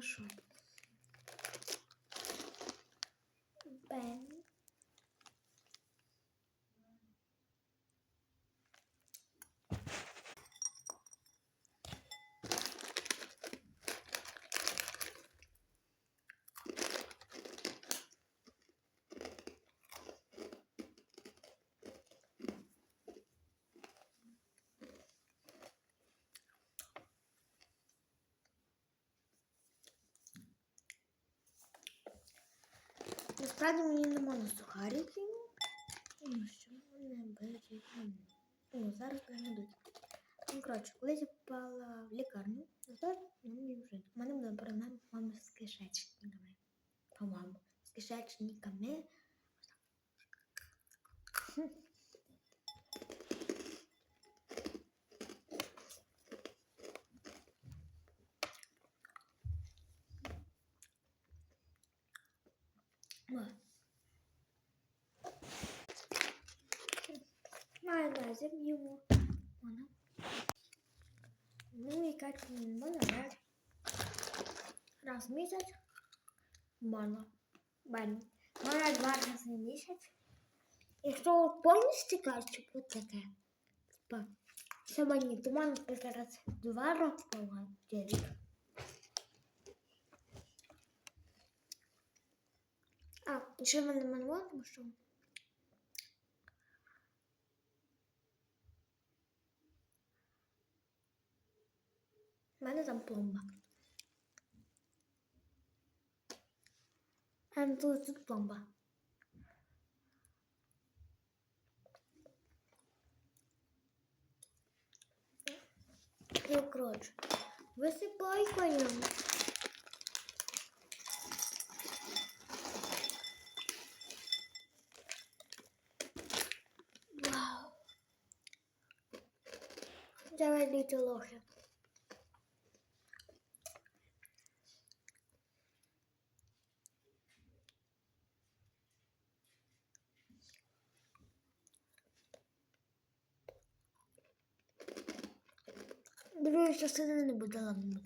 наношу. Бен. Насправді мені не можна сухарики. Ну що мене беруть. О, зараз пригадуть. Ну, коротше, колись я попала в лікарню, зараз мені вже. У мене була проблема, мама з кишечниками. По-моєму, з кишечниками. Їмо. Вона. Ну кетчуп можна брати. Раз в місяць. Можна. Бен. Можна два рази в місяць. Якщо повністю кетчуп, от таке. Сьогодні то можна зараз два рази помати. А, і ще в мене мануал, тому що. У мене там пломба. А тут, тут пломба. Ну, коротше, висипай коням. Вау. Давай літи лохи. bir oyun seslerini hani budaladım.